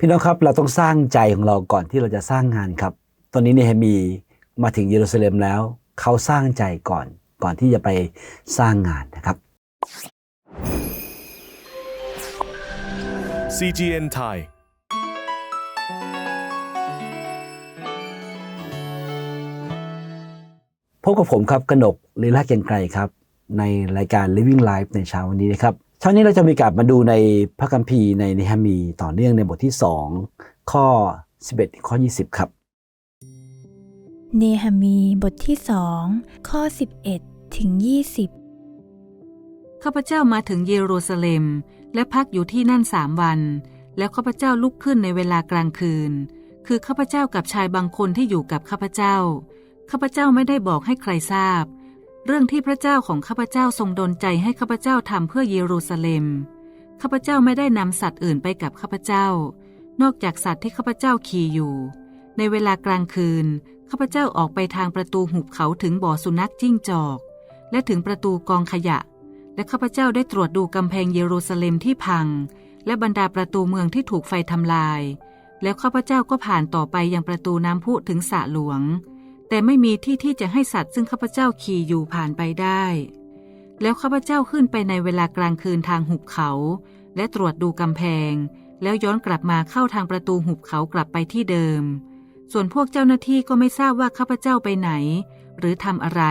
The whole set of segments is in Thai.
พี่น้องครับเราต้องสร้างใจของเราก่อนที่เราจะสร้างงานครับ ตอนนี้เนเฮมีมาถึงเยรูซาเล็มแล้ว เขาสร้างใจก่อนก่อนที่จะไปสร้างงานนะครับ CGN Thai พบกับผมครับกนกลีลาเกรียงไกรครับ ในรายการ Living Life ในเช้าวันนี้นะครับ เช้านี้เราจะมีการมาดูในพระคัมภีร์ในเนหมีต่อเนื่องในบทที่ 2 ข้อ 11ถึงข้อ 20 ครับ เนหะมีบทที่สองข้อ 11 ถึง 20 ข้าพเจ้ามาถึงเยรูซาเล็ม และพักอยู่ที่นั่นสามวัน แล้วข้าพเจ้าลุกขึ้นในเวลากลางคืน คือข้าพเจ้ากับชายบางคนที่อยู่กับข้าพเจ้า ข้าพเจ้าไม่ได้บอกให้ใครทราบ เรื่องที่พระเจ้าของข้าพเจ้าทรงดลใจให้ข้าพเจ้าทำเพื่อเยรูซาเล็ม ข้าพเจ้าไม่ได้นำสัตว์อื่นไปกับข้าพเจ้า นอกจากสัตว์ที่ข้าพเจ้าขี่อยู่ ในเวลากลางคืน ข้าพเจ้าออกไปทางประตูหุบเขาถึงบ่อสุนัขจิ้งจอก และถึงประตูกองขยะ และข้าพเจ้าได้ตรวจดูกำแพงเยรูซาเล็มที่พัง และบรรดาประตูเมืองที่ถูกไฟทำลาย แล้วข้าพเจ้าก็ผ่านต่อไปยังประตูน้ำพุถึงสระหลวง แต่ไม่มีที่ที่จะให้สัตว์ซึ่งข้าพเจ้าขี่อยู่ผ่านไปได้ แล้วข้าพเจ้าขึ้นไปในเวลากลางคืนทางหุบเขา และตรวจดูกำแพง แล้วย้อนกลับมาเข้าทางประตูหุบเขากลับไปที่เดิม ส่วนพวกเจ้าหน้าที่ก็ไม่ทราบว่าข้าพเจ้าไปไหน หรือทำอะไร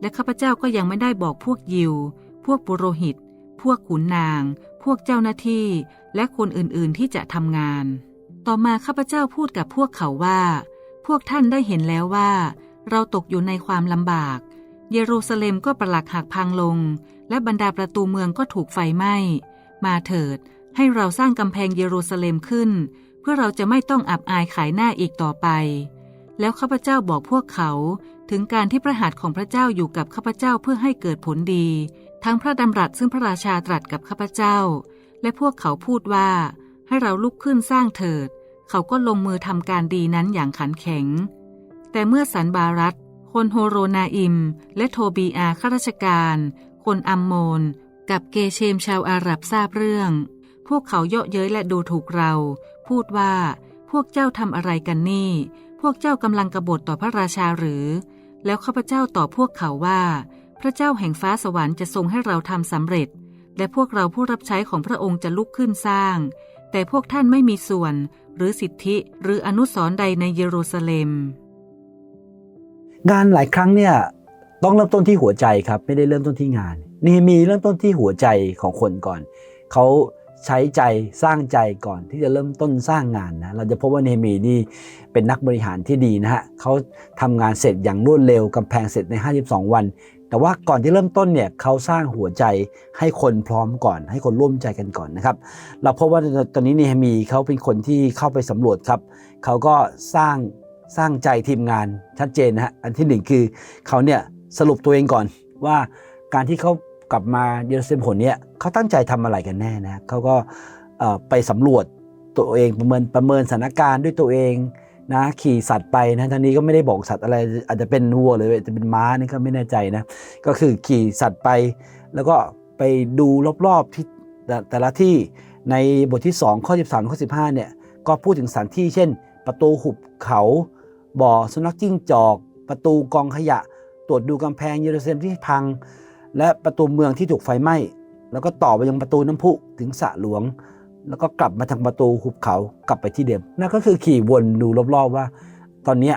และข้าพเจ้าก็ยังไม่ได้บอกพวกยิว พวกปุโรหิต พวกขุนนาง พวกเจ้าหน้าที่ และคนอื่นๆที่จะทำงาน ต่อมาข้าพเจ้าพูดกับพวกเขาว่า พวกท่านได้เห็นแล้วว่า เราตกอยู่ในความลำบาก เยรูซาเล็มก็ประหลักหักพังลง และบรรดาประตูเมืองก็ถูกไฟไหม้ มาเถิด ให้เราสร้างกำแพงเยรูซาเล็มขึ้น เพื่อเราจะไม่ต้องอับอายขายหน้าอีกต่อไป แล้วข้าพเจ้าบอกพวกเขาถึงการที่พระหัตถ์ของพระเจ้าอยู่กับข้าพเจ้าเพื่อให้เกิดผลดี ทั้งพระดำรัสซึ่งพระราชาตรัสกับข้าพเจ้า และพวกเขาพูดว่า ให้เราลุกขึ้นสร้างเถิด เขาก็ลงมือทำการดีนั้นอย่างขันแข็ง แต่เมื่อสันบารัตคนโฮโรนาอิม และโทบีอาข้าราชการ คนอัมโมน กับเกเชมชาวอาหรับทราบเรื่อง พวกเขาเยาะเย้ยและดูถูกเรา พูดว่า พวกเจ้าทำอะไรกันนี่ พวกเจ้ากำลังกบฏต่อพระราชาหรือ แล้วข้าพเจ้าตอบพวกเขาว่า พระเจ้าแห่งฟ้าสวรรค์จะทรงให้เราทำสำเร็จ และพวกเราผู้รับใช้ของพระองค์จะลุกขึ้นสร้าง แต่พวกท่านไม่มีส่วน หรือสิทธิหรืออนุสรณ์ใดในเยรูซาเล็ม งานหลายครั้งเนี่ยต้องเริ่มต้นที่หัวใจครับ ไม่ได้เริ่มต้นที่งานเนเฮมีเริ่มต้นที่หัวใจของคนก่อน เขาใช้ใจสร้างใจก่อนที่จะเริ่มต้นสร้างงานนะเราจะพบว่าเนมีนี่เป็นนักบริหารที่ดีนะฮะเขาทำงานเสร็จอย่างรวดเร็วกำแพงเสร็จใน 52 วัน แต่ว่าก่อนที่เริ่มต้นเนี่ยเขาสร้างหัวใจให้คนพร้อมก่อน ให้คนร่วมใจกันก่อนนะครับ เราพบว่าตอนนี้เนเฮมีเขาเป็นคนที่เข้าไปสำรวจครับเขาก็สร้างสร้างใจทีมงานชัดเจนนะฮะอันที่หนึ่งคือเขาเนี่ยสรุปตัวเองก่อนว่าการที่เขากลับมาเยรูซาเล็มผลเนี่ยเขาตั้งใจทำอะไรกันแน่นะเขาก็ไปสำรวจตัวเองประเมินประเมินสถานการณ์ด้วยตัวเอง นะขี่สัตว์ไปนะทางนี้ก็ไม่ได้บอกสัตว์อะไรอาจจะเป็นวัวหรืออาจจะเป็นม้านี่ก็ไม่แน่ใจนะก็คือขี่สัตว์ไป แล้วก็ไปดูรอบๆที่แต่ละที่ในบทที่ 2 ข้อ 13 ข้อ 15เนี่ยก็พูดถึงสถานที่เช่น ประตูหุบเขาบ่อสุนัขจิ้งจอก ประตูกองขยะ ตรวจดูกำแพงเยรูซาเล็มที่พัง และประตูเมืองที่ถูกไฟไหม้แล้วก็ต่อไปยังประตูน้ำพุถึงสระหลวง แล้วก็กลับมาทางประตูหุบเขากลับไปที่เดิมนั่นก็คือขี่วนดูรอบๆว่า ตอนนี้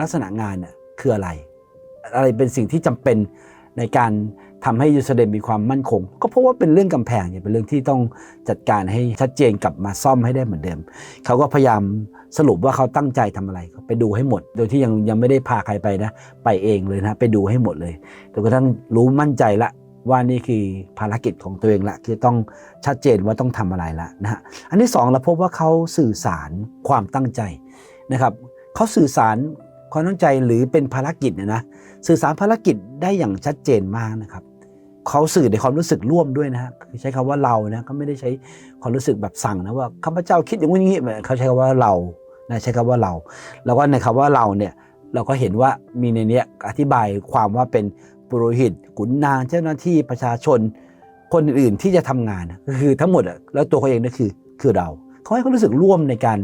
ลักษณะงานน่ะคืออะไร อะไรเป็นสิ่งที่จำเป็นในการทำให้เยรูซาเล็มมีความมั่นคง ก็เพราะว่าเป็นเรื่องกำแพงเนี่ยเป็นเรื่องที่ต้องจัดการให้ชัดเจนกลับมาซ่อมให้ได้เหมือนเดิม เขาก็พยายามสรุปว่าเขาตั้งใจทำอะไรไปดูให้หมด โดยที่ยังยังไม่ได้พาใครไปนะ ไปเองเลยนะ ไปดูให้หมดเลยจนกระทั่งรู้มั่นใจละ ว่านี่คือภารกิจของตัวเองละที่ต้องชัดเจนว่าต้องทำอะไรละนะฮะอันที่สองเราพบว่าเขาสื่อสารความตั้งใจนะครับเขาสื่อสารความตั้งใจหรือเป็นภารกิจเนี่ยนะสื่อสารภารกิจได้อย่างชัดเจนมากนะครับเขาสื่อในความรู้สึกร่วมด้วยนะฮะใช้คำว่าเรานะเขาไม่ได้ใช้ความรู้สึกแบบสั่งนะว่าข้าพเจ้าคิดอย่างนี้อย่างนี้เขาใช้คำว่าเรานะใช้คำว่าเรา แล้วก็ในคำว่าเราเนี่ยเราก็เห็นว่ามีในเนี้ยอธิบายความว่าเป็น ปุโรหิตขุนนางเจ้าหน้าที่ประชาชน คนอื่นที่จะทำงานก็คือทั้งหมดแล้วตัวเขาเองนั่นคือคือเราเขาให้เขารู้สึกร่วมในการ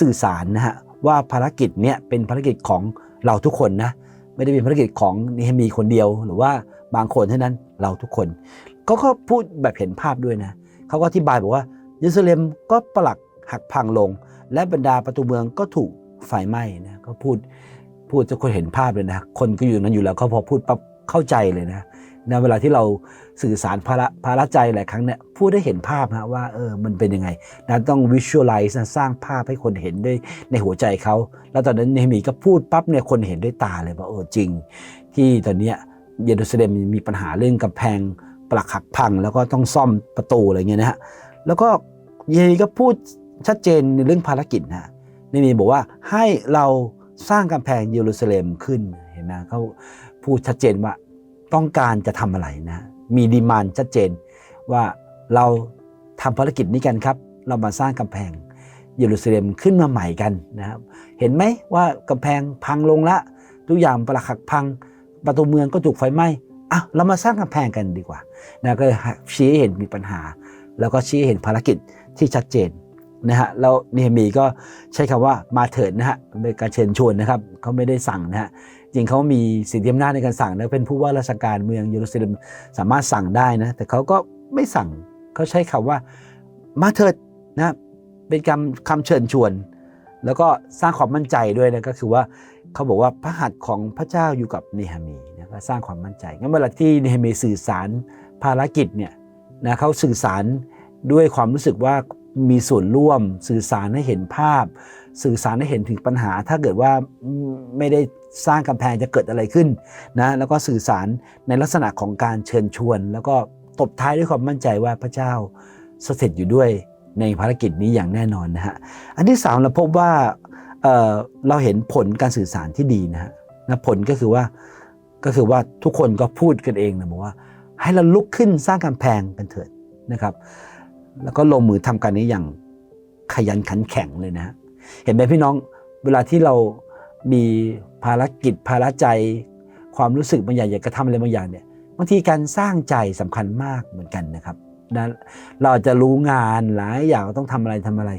สื่อสารนะฮะว่าภารกิจเนี้ยเป็นภารกิจของเราทุกคนนะไม่ได้เป็นภารกิจของนเฮมีคนเดียวหรือว่าบางคนเท่านั้นเราทุกคนเขาก็พูดแบบเห็นภาพด้วยนะเขาก็อธิบายบอกว่าเยรูซาเล็มก็ปลักหักพังลง และบรรดาประตูเมืองก็ถูกไฟไหม้นะก็พูดพูดจะคนเห็นภาพเลยนะ คนก็อยู่นั้นอยู่แล้วเขาพอพูดปั๊บ เข้าใจเลยนะนะเวลาที่เราสื่อสารภาระภาระใจหลายครั้งเนี่ยพูดได้เห็นภาพนะว่าเออมันเป็นยังไงนะต้อง visualize นะสร้างภาพให้คนเห็นด้วยในหัวใจเขา แล้วตอนนั้นเนฮมีก็พูดปั๊บเนี่ยคนเห็นด้วยตาเลยว่าเออจริง ที่ตอนเนี้ยเยรูซาเล็มมีปัญหาเรื่องกำแพงปลักหักพัง แล้วก็ต้องซ่อมประตูอะไรเงี้ยนะฮะแล้วก็เยเรมีก็พูดชัดเจนในเรื่องภารกิจนะฮะเนฮมีบอกว่าให้เราสร้างกำแพงเยรูซาเล็มขึ้นเห็นไหมเขา พูดชัดเจนว่าต้องการจะทำอะไรนะ มีดีมานชัดเจนว่าเราทำภารกิจนี้กันครับ เรามาสร้างกำแพงเยรูซาเล็มขึ้นมาใหม่กันนะครับ เห็นไหมว่ากำแพงพังลงละทุกอย่างปลักหักพัง ประตูเมืองก็ถูกไฟไหม้อะเรามาสร้างกำแพงกันดีกว่านะก็ชี้เห็นมีปัญหา แล้วก็ชี้เห็นภารกิจที่ชัดเจน นะฮะแล้วเนฮมีก็ใช้คำว่ามาเถิดนะฮะเป็นการเชิญชวนนะครับเขาไม่ได้สั่งนะฮะจริงเขามีสิทธิอำนาจในการสั่งนะเป็นผู้ว่าราชการเมืองเยรูซาเล็มสามารถสั่งได้นะแต่เขาก็ไม่สั่งเขาใช้คำว่ามาเถิดนะเป็นคำคำเชิญชวน แล้วก็สร้างความมั่นใจด้วยนะก็คือว่าเขาบอกว่าพระหัตถ์ของพระเจ้าอยู่กับเนหามีนะก็สร้างความมั่นใจงั้นเวลาที่เนหามีสื่อสารภารกิจเนี่ยนะเขาสื่อสารด้วยความรู้สึกว่า มีส่วนร่วม สื่อสารให้เห็นภาพ สื่อสารให้เห็นถึงปัญหา ถ้าเกิดว่าไม่ได้สร้างกำแพงจะเกิดอะไรขึ้นนะแล้วก็สื่อสารในลักษณะของการเชิญชวน แล้วก็ตบท้ายด้วยความมั่นใจว่าพระเจ้าสถิตอยู่ด้วยในภารกิจนี้อย่างแน่นอนนะฮะอันที่สามเราพบว่าเเราเห็นผลการสื่อสารที่ดีนะฮะนะผลก็คือว่าก็คือว่าทุกคนก็พูดกันเองนะบอกว่า ให้เราลุกขึ้นสร้างกำแพงกันเถิดนะครับ แล้วก็ลงมือทำการนี้อย่างขยันขันแข็งเลยนะฮะเห็นไหมพี่น้องเวลาที่เรามีภารกิจภาระใจ ความรู้สึกบางอย่างอยากจะทำอะไรบางอย่างเนี่ยบางทีการสร้างใจสำคัญมากเหมือนกันนะครับนะเราจะรู้งานหลายอย่างต้องทำอะไรทำอะไร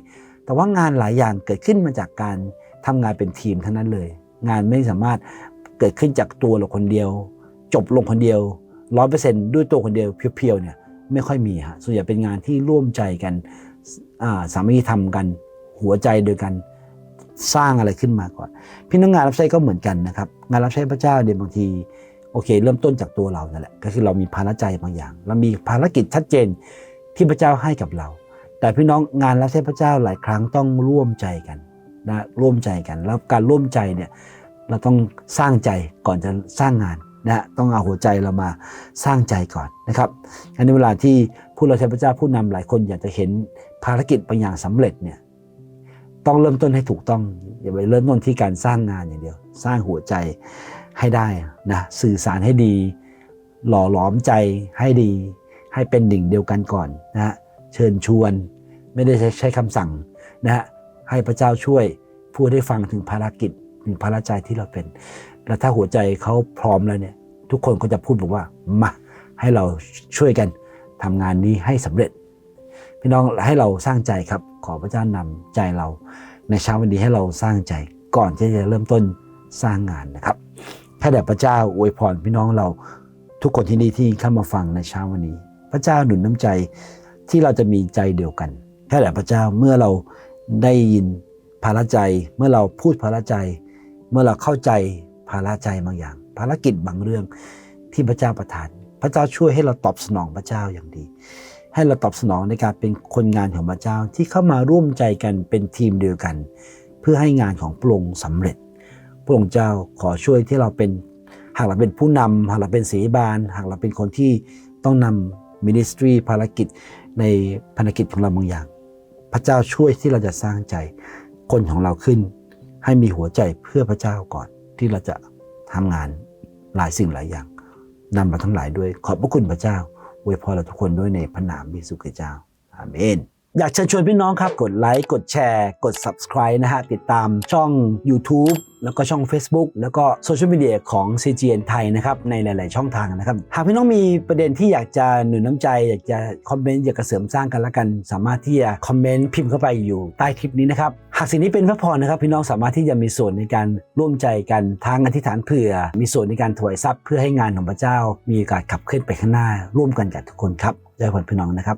แต่ว่างานหลายอย่างเกิดขึ้นมาจากการทำงานเป็นทีมทั้งนั้นเลย งานไม่สามารถเกิดขึ้นจากตัวเราคนเดียว จบลงคนเดียวร้อยเปอร์เซ็นต์ด้วยตัวคนเดียวเพียวๆเนี่ย ไม่ค่อยมีฮะส่วนใหญ่เป็นงานที่ร่วมใจกันสามีทำกันหัวใจโดยกันสร้างอะไรขึ้นมาก่อน พี่น้องงานรับใช้ก็เหมือนกันนะครับ งานรับใช้พระเจ้าเดี๋ยวบางทีโอเค เริ่มต้นจากตัวเรานั่นแหละก็คือเรามีภาระใจบางอย่าง เรามีภารกิจชัดเจนที่พระเจ้าให้กับเรา แต่พี่น้องงานรับใช้พระเจ้าหลายครั้งต้องร่วมใจกันนะร่วมใจกัน แล้วการร่วมใจเนี่ยเราต้องสร้างใจก่อนจะสร้างงาน นะต้องเอาหัวใจเรามาสร้างใจก่อนนะครับอันนี้เวลาที่ผู้เรับใช้พระเจ้าผู้นำหลายคนอยากจะเห็นภารกิจบางอย่างสำเร็จเนี่ยต้องเริ่มต้นให้ถูกต้องอย่าไปเริ่มต้นที่การสร้างงานอย่างเดียว สร้างหัวใจให้ได้นะสื่อสารให้ดี หล่อหลอมใจให้ดี ให้เป็นหนึ่งเดียวกันก่อนนะฮะเชิญชวนไม่ได้ใช้ใช้คำสั่งนะฮะให้พระเจ้าช่วยพูดให้ฟังถึงภารกิจถึงภาระใจที่เราเป็น แล้วถ้าหัวใจเขาพร้อมแล้วเนี่ย ทุกคนก็จะพูดบอกว่ามาให้เราช่วยกันทำงานนี้ให้สำเร็จ พี่น้องให้เราสร้างใจครับ ขอพระเจ้านำใจเราในเช้าวันนี้ให้เราสร้างใจก่อนที่จะเริ่มต้นสร้างงานนะครับข้าแต่พระเจ้าอวยพรพี่น้องเราทุกคนที่นี่ที่เข้ามาฟังในเช้าวันนี้ พระเจ้าหนุนน้ำใจที่เราจะมีใจเดียวกันข้าแต่พระเจ้าเมื่อเราได้ยินภาระใจ เมื่อเราพูดภาระใจ เมื่อเราเข้าใจ ภาระใจบางอย่าง ภารกิจบางเรื่องที่พระเจ้าประทาน พระเจ้าช่วยให้เราตอบสนองพระเจ้าอย่างดี ให้เราตอบสนองในการเป็นคนงานของพระเจ้าที่เข้ามาร่วมใจกันเป็นทีมเดียวกัน เพื่อให้งานของพระองค์สำเร็จ พระองค์เจ้าขอช่วยที่เราเป็นหากเราเป็นผู้นำหากเราเป็นศีบาลหากเราเป็นคนที่ต้องนำมินิสทรีภารกิจในภารกิจของเราบางอย่าง พระเจ้าช่วยที่เราจะสร้างใจคนของเราขึ้น ให้มีหัวใจเพื่อพระเจ้าก่อน ที่เราจะทำงานหลายสิ่งหลายอย่างนำเราทั้งหลายด้วย ขอบพระคุณพระเจ้าอวยพรเราทุกคนด้วยในพระนามพระเยซูคริสต์เจ้าอาเมน อยากเชิญชวนพี่น้องครับ กดไลค์กดแชร์ กด subscribe นะฮะ ติดตามช่อง YouTube แล้วก็ช่อง Facebook แล้วก็โซเชียลมีเดียของ CGN ไทยนะครับ ในหลาย ๆ ช่องทางนะครับ หากพี่น้องมีประเด็นที่อยากจะหนุนน้ำใจ อยากจะคอมเมนต์อยากจะเสริมสร้างกันละกัน สามารถที่จะคอมเมนต์พิมพ์เข้าไปอยู่ใต้คลิปนี้นะครับ หากสิ่งนี้เป็นพระพรนะครับ พี่น้องสามารถที่จะมีส่วนในการร่วมใจกันทางอธิษฐานเผื่อ มีส่วนในการถวายทรัพย์เพื่อให้งานของพระเจ้า มีโอกาสขับเคลื่อนไปข้างหน้า ร่วมกันกับทุกคนครับใจพรพี่น้องนะครับ